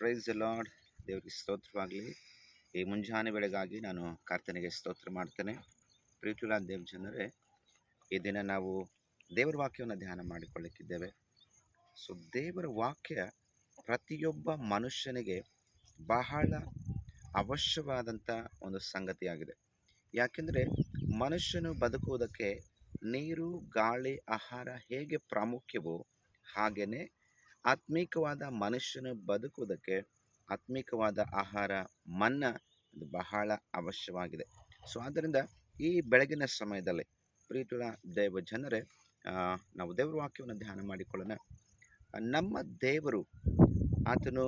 Price lord ದೇವರಿಗೆ ಸ್ತೋತ್ರವಾಗಲಿ. ಈ ಮುಂಜಾನೆ ಬೆಳಗಾಗಿ ನಾನು ಕರ್ತನಿಗೆ ಸ್ತೋತ್ರ ಮಾಡ್ತೇನೆ. ಪ್ರೀತಿಯುಳ್ಳ ದೇವ್ ಜನರೇ, ಈ ದಿನ ನಾವು ದೇವರ ವಾಕ್ಯವನ್ನು ಧ್ಯಾನ ಮಾಡಿಕೊಳ್ಳಿಕ್ಕಿದ್ದೇವೆ ಸೊ ದೇವರ ವಾಕ್ಯ ಪ್ರತಿಯೊಬ್ಬ ಮನುಷ್ಯನಿಗೆ ಬಹಳ ಅವಶ್ಯವಾದಂಥ ಒಂದು ಸಂಗತಿಯಾಗಿದೆ. ಯಾಕೆಂದರೆ, ಮನುಷ್ಯನು ಬದುಕುವುದಕ್ಕೆ ನೀರು, ಗಾಳಿ, ಆಹಾರ ಹೇಗೆ ಪ್ರಾಮುಖ್ಯವೋ ಹಾಗೆಯೇ ಆತ್ಮೀಕವಾದ ಮನುಷ್ಯನ ಬದುಕುವುದಕ್ಕೆ ಆತ್ಮೀಕವಾದ ಆಹಾರ, ಮನ್ನ ಬಹಳ ಅವಶ್ಯವಾಗಿದೆ. ಸೊ ಆದ್ದರಿಂದ ಈ ಬೆಳಗಿನ ಸಮಯದಲ್ಲಿ ಪ್ರೀತಿಯ ದೇವ ಜನರೇ ನಾವು ದೇವರ ವಾಕ್ಯವನ್ನು ಧ್ಯಾನ ಮಾಡಿಕೊಳ್ಳೋಣ. ನಮ್ಮ ದೇವರು ಆತನು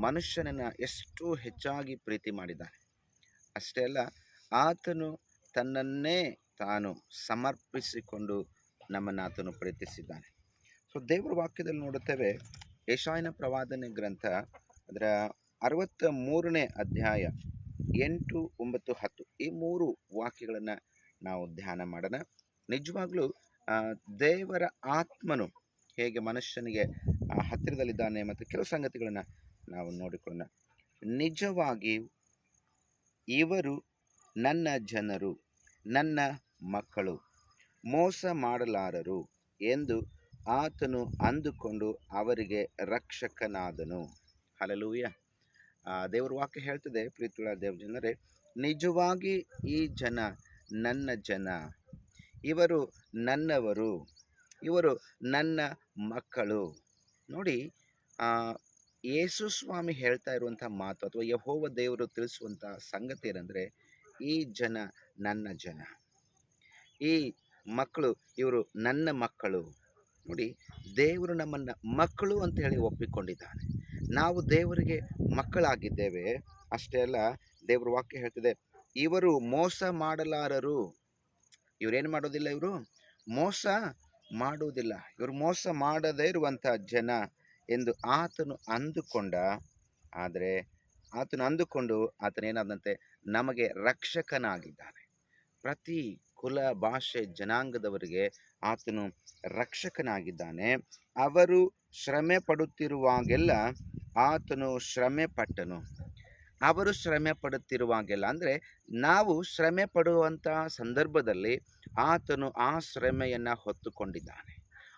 ಮನುಷ್ಯನನ್ನು ಎಷ್ಟು ಹೆಚ್ಚಾಗಿ ಪ್ರೀತಿ ಮಾಡಿದ್ದಾನೆ. ಅಷ್ಟೇ ಅಲ್ಲ, ಆತನು ತನ್ನನ್ನೇ ತಾನು ಸಮರ್ಪಿಸಿಕೊಂಡು ನಮ್ಮನ್ನು ಆತನು ಪ್ರೀತಿಸಿದ್ದಾನೆ. ಸೊ ದೇವರ ವಾಕ್ಯದಲ್ಲಿ ನೋಡುತ್ತೇವೆ, ಯಶಾಯನ ಪ್ರವಾದನೆ ಗ್ರಂಥ, ಅದರ ಅರವತ್ತ ಮೂರನೇ ಅಧ್ಯಾಯ, ಎಂಟು ಒಂಬತ್ತು ಹತ್ತು. ಈ ಮೂರು ವಾಕ್ಯಗಳನ್ನು ನಾವು ಧ್ಯಾನ ಮಾಡೋಣ. ನಿಜವಾಗ್ಲೂ ದೇವರ ಆತ್ಮನು ಹೇಗೆ ಮನುಷ್ಯನಿಗೆ ಹತ್ತಿರದಲ್ಲಿದ್ದಾನೆ ಮತ್ತು ಕೆಲವು ಸಂಗತಿಗಳನ್ನು ನಾವು ನೋಡಿಕೊಳ್ಳೋಣ. ನಿಜವಾಗಿ, ಇವರು ನನ್ನ ಜನರು, ನನ್ನ ಮಕ್ಕಳು, ಮೋಸ ಮಾಡಲಾರರು ಎಂದು ಆತನು ಅಂದುಕೊಂಡು ಅವರಿಗೆ ರಕ್ಷಕನಾದನು. ಹಲಲೂಯ ದೇವರ ವಾಕ್ಯ ಹೇಳ್ತದೆ ಪ್ರೀತುಳ ದೇವ ಜನರೇ, ನಿಜವಾಗಿ ಈ ಜನ ನನ್ನ ಜನ. ಇವರು ನನ್ನವರು. ಇವರು ನನ್ನ ಮಕ್ಕಳು. ನೋಡಿ ಯೇಸು ಸ್ವಾಮಿ ಹೇಳ್ತಾ ಇರುವಂಥ ಮಾತು ಅಥವಾ ಯಹೋವ ದೇವರು ತಿಳಿಸುವಂಥ ಸಂಗತಿ ಏನಂದರೆ, ಈ ಜನ ನನ್ನ ಜನ. ಈ ಮಕ್ಕಳು ಇವರು ನನ್ನ ಮಕ್ಕಳು. ನೋಡಿ, ದೇವರು ನಮ್ಮನ್ನು ಮಕ್ಕಳು ಅಂತ ಹೇಳಿ ಒಪ್ಪಿಕೊಂಡಿದ್ದಾನೆ. ನಾವು ದೇವರಿಗೆ ಮಕ್ಕಳಾಗಿದ್ದೇವೆ. ಅಷ್ಟೇ ಅಲ್ಲ, ದೇವರ ವಾಕ್ಯ ಹೇಳ್ತಿದೆ, ಇವರು ಮೋಸ ಮಾಡಲಾರರು. ಇವರೇನು ಮಾಡೋದಿಲ್ಲ ಇವರು? ಮೋಸ ಮಾಡುವುದಿಲ್ಲ. ಇವರು ಮೋಸ ಮಾಡದೇ ಇರುವಂಥ ಜನ ಎಂದು ಆತನು ಅಂದುಕೊಂಡ. ಆದರೆ ಆತನು ಅಂದುಕೊಂಡು ಆತನೇನಾದಂತೆ ನಮಗೆ ರಕ್ಷಕನಾಗಿದ್ದಾನೆ. ಪ್ರತಿ ಕುಲ ಭಾಷೆ ಜನಾಂಗದವರಿಗೆ ಆತನು ರಕ್ಷಕನಾಗಿದ್ದಾನೆ. ಅವರು ಶ್ರಮೆ ಪಡುತ್ತಿರುವಾಗೆಲ್ಲ ಆತನು ಶ್ರಮೆ ಪಟ್ಟನು. ಅವರು ಶ್ರಮೆ ಪಡುತ್ತಿರುವಾಗೆಲ್ಲ ಅಂದರೆ ನಾವು ಶ್ರಮೆ ಪಡುವಂಥ ಸಂದರ್ಭದಲ್ಲಿ ಆತನು ಆ ಶ್ರಮೆಯನ್ನು ಹೊತ್ತುಕೊಂಡಿದ್ದಾನೆ.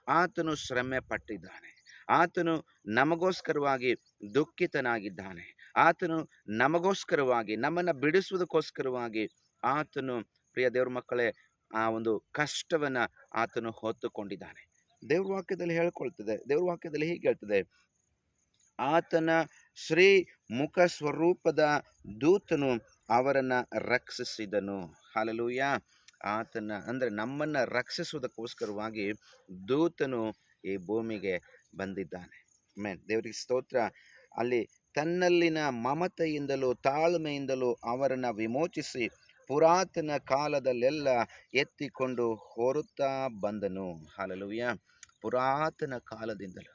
ಆತನು ಶ್ರಮೆ ಪಟ್ಟಿದ್ದಾನೆ. ಆತನು ನಮಗೋಸ್ಕರವಾಗಿ ದುಃಖಿತನಾಗಿದ್ದಾನೆ. ಆತನು ನಮಗೋಸ್ಕರವಾಗಿ ನಮ್ಮನ್ನು ಬಿಡಿಸುವುದಕ್ಕೋಸ್ಕರವಾಗಿ ಆತನು ಪ್ರಿಯ ದೇವ್ರ ಮಕ್ಕಳೇ, ಆ ಒಂದು ಕಷ್ಟವನ್ನು ಆತನು ಹೊತ್ತುಕೊಂಡಿದ್ದಾನೆ. ದೇವ್ರ ವಾಕ್ಯದಲ್ಲಿ ಹೇಳ್ಕೊಳ್ತದೆ, ದೇವ್ರ ವಾಕ್ಯದಲ್ಲಿ ಹೀಗೆ ಹೇಳ್ತದೆ, ಆತನ ಶ್ರೀ ಮುಖ ಸ್ವರೂಪದ ದೂತನು ಅವರನ್ನು ರಕ್ಷಿಸಿದನು. ಹಾಲಲೂಯ. ಆತನ, ಅಂದರೆ ನಮ್ಮನ್ನು ರಕ್ಷಿಸುವುದಕ್ಕೋಸ್ಕರವಾಗಿ ದೂತನು ಈ ಭೂಮಿಗೆ ಬಂದಿದ್ದಾನೆ. ಮೇನ್ ದೇವರಿಗೆ ಸ್ತೋತ್ರ. ಅಲ್ಲಿ ತನ್ನಲ್ಲಿನ ಮಮತೆಯಿಂದಲೂ ತಾಳ್ಮೆಯಿಂದಲೂ ಅವರನ್ನು ವಿಮೋಚಿಸಿ ಪುರಾತನ ಕಾಲದಲ್ಲೆಲ್ಲ ಎತ್ತಿಕೊಂಡು ಹೊರುತ್ತಾ ಬಂದನು. ಹಾಲಲುಯ್ಯ ಪುರಾತನ ಕಾಲದಿಂದಲೂ.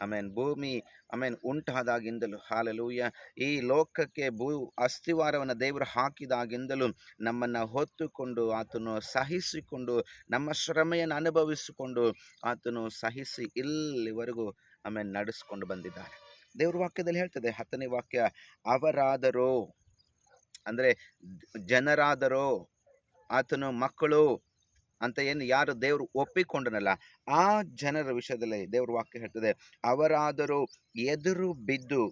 ಆಮೇನ್. ಭೂಮಿ, ಆಮೇನ್, ಉಂಟಾದಾಗಿಂದಲೂ. ಹಾಲಲೂಯ. ಈ ಲೋಕಕ್ಕೆ ಭೂ ಅಸ್ಥಿವಾರವನ್ನು ದೇವರು ಹಾಕಿದಾಗಿಂದಲೂ ನಮ್ಮನ್ನು ಹೊತ್ತುಕೊಂಡು ಆತನು ಸಹಿಸಿಕೊಂಡು, ನಮ್ಮ ಶ್ರಮೆಯನ್ನು ಅನುಭವಿಸಿಕೊಂಡು ಆತನು ಸಹಿಸಿ ಇಲ್ಲಿವರೆಗೂ ಆಮೇಲೆ ನಡೆಸ್ಕೊಂಡು ಬಂದಿದ್ದಾನೆ. ದೇವ್ರ ವಾಕ್ಯದಲ್ಲಿ ಹೇಳ್ತದೆ, ಹತ್ತನೇ ವಾಕ್ಯ, ಅವರಾದರೋ ಅಂದರೆ ಜನರಾದರೋ, ಆತನು ಮಕ್ಕಳು ಅಂತ ಏನು ಯಾರು ದೇವರು ಒಪ್ಪಿಕೊಂಡನಲ್ಲ, ಆ ಜನರ ವಿಷಯದಲ್ಲಿ ದೇವ್ರ ವಾಕ್ಯ ಹೇಳ್ತದೆ, ಅವರಾದರೂ ಎದುರು ಬಿದ್ದು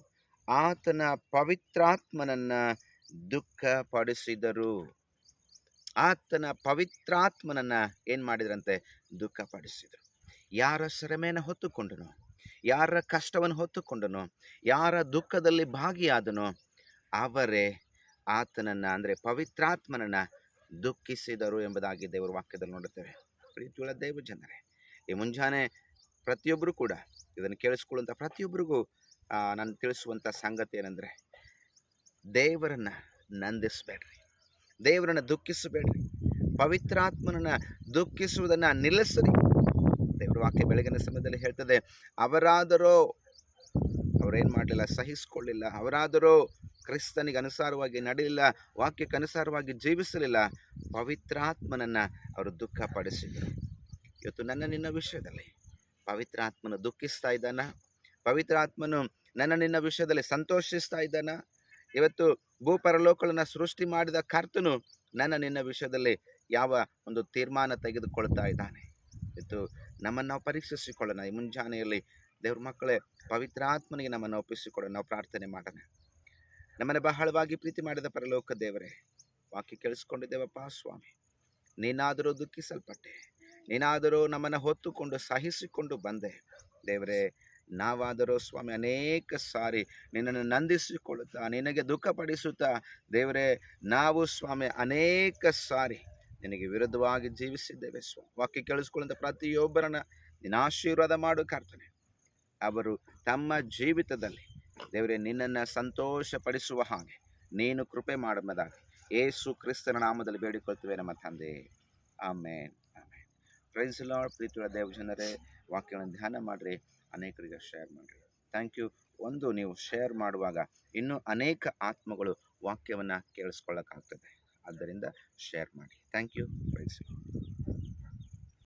ಆತನ ಪವಿತ್ರಾತ್ಮನನ್ನ ದುಃಖಪಡಿಸಿದರು. ಆತನ ಪವಿತ್ರಾತ್ಮನನ್ನ ಏನು ಮಾಡಿದ್ರಂತೆ? ದುಃಖಪಡಿಸಿದರು. ಯಾರ ಶ್ರಮೆಯನ್ನು ಹೊತ್ತುಕೊಂಡನು, ಯಾರ ಕಷ್ಟವನ್ನು ಹೊತ್ತುಕೊಂಡನು, ಯಾರ ದುಃಖದಲ್ಲಿ ಭಾಗಿಯಾದನು, ಅವರೇ ಆತನನ್ನು ಅಂದರೆ ಪವಿತ್ರಾತ್ಮನನ್ನ ದುಃಖಿಸಿದರು ಎಂಬುದಾಗಿ ದೇವರ ವಾಕ್ಯದಲ್ಲಿ ನೋಡುತ್ತೇವೆ. ಪ್ರೀತಿಯುಳ್ಳ ದೇವ ಜನರೇ, ಈ ಮುಂಜಾನೆ ಪ್ರತಿಯೊಬ್ಬರು ಕೂಡ ಇದನ್ನು ಕೇಳಿಸ್ಕೊಳ್ಳುವಂಥ ಪ್ರತಿಯೊಬ್ಬರಿಗೂ ನಾನು ತಿಳಿಸುವಂಥ ಸಂಗತಿ ಏನಂದರೆ, ದೇವರನ್ನು ನಂದಿಸಬೇಡ್ರಿ. ದೇವರನ್ನು ದುಃಖಿಸಬೇಡ್ರಿ. ಪವಿತ್ರಾತ್ಮನನ್ನು ದುಃಖಿಸುವುದನ್ನು ನಿಲ್ಲಿಸ್ರಿ. ದೇವರ ವಾಕ್ಯ ಬೆಳಗಿನ ಸಮಯದಲ್ಲಿ ಹೇಳ್ತದೆ, ಅವರಾದರೂ, ಅವರೇನು ಮಾಡಲಿಲ್ಲ ಸಹಿಸಿಕೊಳ್ಳಿಲ್ಲ ಅವರಾದರೋ ಕ್ರಿಸ್ತನಿಗೆ ಅನುಸಾರವಾಗಿ ನಡೆಯಲಿಲ್ಲ, ವಾಕ್ಯಕ್ಕೆ ಅನುಸಾರವಾಗಿ ಜೀವಿಸಲಿಲ್ಲ, ಪವಿತ್ರಾತ್ಮನನ್ನು ಅವರು ದುಃಖಪಡಿಸಿದರು. ಇವತ್ತು ನನ್ನ ನಿನ್ನ ವಿಷಯದಲ್ಲಿ ಪವಿತ್ರಾತ್ಮನು ದುಃಖಿಸ್ತಾ ಇದ್ದಾನ? ಪವಿತ್ರಾತ್ಮನು ನನ್ನ ನಿನ್ನ ವಿಷಯದಲ್ಲಿ ಸಂತೋಷಿಸ್ತಾ ಇದ್ದಾನ? ಇವತ್ತು ಭೂಪರಲೋಕಗಳನ್ನು ಸೃಷ್ಟಿ ಮಾಡಿದ ಕರ್ತನು ನನ್ನ ನಿನ್ನ ವಿಷಯದಲ್ಲಿ ಯಾವ ಒಂದು ತೀರ್ಮಾನ ತೆಗೆದುಕೊಳ್ತಾ ಇದ್ದಾನೆ? ಇವತ್ತು ನಮ್ಮನ್ನು ನಾವು ಪರೀಕ್ಷಿಸಿಕೊಳ್ಳೋಣ. ಈ ಮುಂಜಾನೆಯಲ್ಲಿ ದೇವ್ರ ಮಕ್ಕಳೇ, ಪವಿತ್ರಾತ್ಮನಿಗೆ ನಮ್ಮನ್ನು ಒಪ್ಪಿಸಿಕೊಳ್ಳೋಣ ನಾವು ಪ್ರಾರ್ಥನೆ ಮಾಡೋಣ. ನಮ್ಮನ್ನು ಬಹಳವಾಗಿ ಪ್ರೀತಿ ಮಾಡಿದ ಪರಲೋಕ ದೇವರೇ, ವಾಕ್ಯ ಕೇಳಿಸ್ಕೊಂಡಿದ್ದೇವಪ್ಪ ಸ್ವಾಮಿ. ನೀನಾದರೂ ದುಃಖಿಸಲ್ಪಟ್ಟೆ, ನೀನಾದರೂ ನಮ್ಮನ್ನು ಹೊತ್ತುಕೊಂಡು ಸಹಿಸಿಕೊಂಡು ಬಂದೆ. ದೇವರೇ, ನಾವಾದರೂ ಸ್ವಾಮಿ ಅನೇಕ ಸಾರಿ ನಿನ್ನನ್ನು ನಂದಿಸಿಕೊಳ್ಳುತ್ತಾ, ನಿನಗೆ ದುಃಖಪಡಿಸುತ್ತಾ, ದೇವರೇ, ನಾವು ಸ್ವಾಮಿ ಅನೇಕ ಸಾರಿ ನಿನಗೆ ವಿರುದ್ಧವಾಗಿ ಜೀವಿಸಿದ್ದೇವೆ ಸ್ವಾಮಿ. ವಾಕ್ಯ ಕೇಳಿಸ್ಕೊಳ್ಳುವಂಥ ಪ್ರತಿಯೊಬ್ಬರನ್ನ ನಿನ್ನ ಆಶೀರ್ವಾದ ಮಾಡು ಕರ್ತನೆ. ಅವರು ತಮ್ಮ ಜೀವಿತದಲ್ಲಿ ದೇವರೇ, ನಿನ್ನನ್ನು ಸಂತೋಷಪಡಿಸುವ ಹಾಗೆ ನೀನು ಕೃಪೆ ಮಾಡಬದಾಗಿ ಏಸು ಕ್ರಿಸ್ತನ ನಾಮದಲ್ಲಿ ಬೇಡಿಕೊಳ್ತೇವೆ ನಮ್ಮ ತಂದೆ. ಆಮೇನ್ ಆಮೇನ್. ಫ್ರೆಂಡ್ಸ್ ಲಾರ್ಡ್ ಪ್ರೀತಿಯ ದೇವ ಜನರೇ, ವಾಕ್ಯಗಳನ್ನು ಧ್ಯಾನ ಮಾಡಿರಿ, ಅನೇಕರಿಗೆ ಶೇರ್ ಮಾಡಿರಿ. ಥ್ಯಾಂಕ್ ಯು ಒಂದು ನೀವು ಶೇರ್ ಮಾಡುವಾಗ ಇನ್ನೂ ಅನೇಕ ಆತ್ಮಗಳು ವಾಕ್ಯವನ್ನು ಕೇಳಿಸ್ಕೊಳ್ಳೋಕ್ಕಾಗ್ತದೆ. ಆದ್ದರಿಂದ ಶೇರ್ ಮಾಡಿ. Thank you friends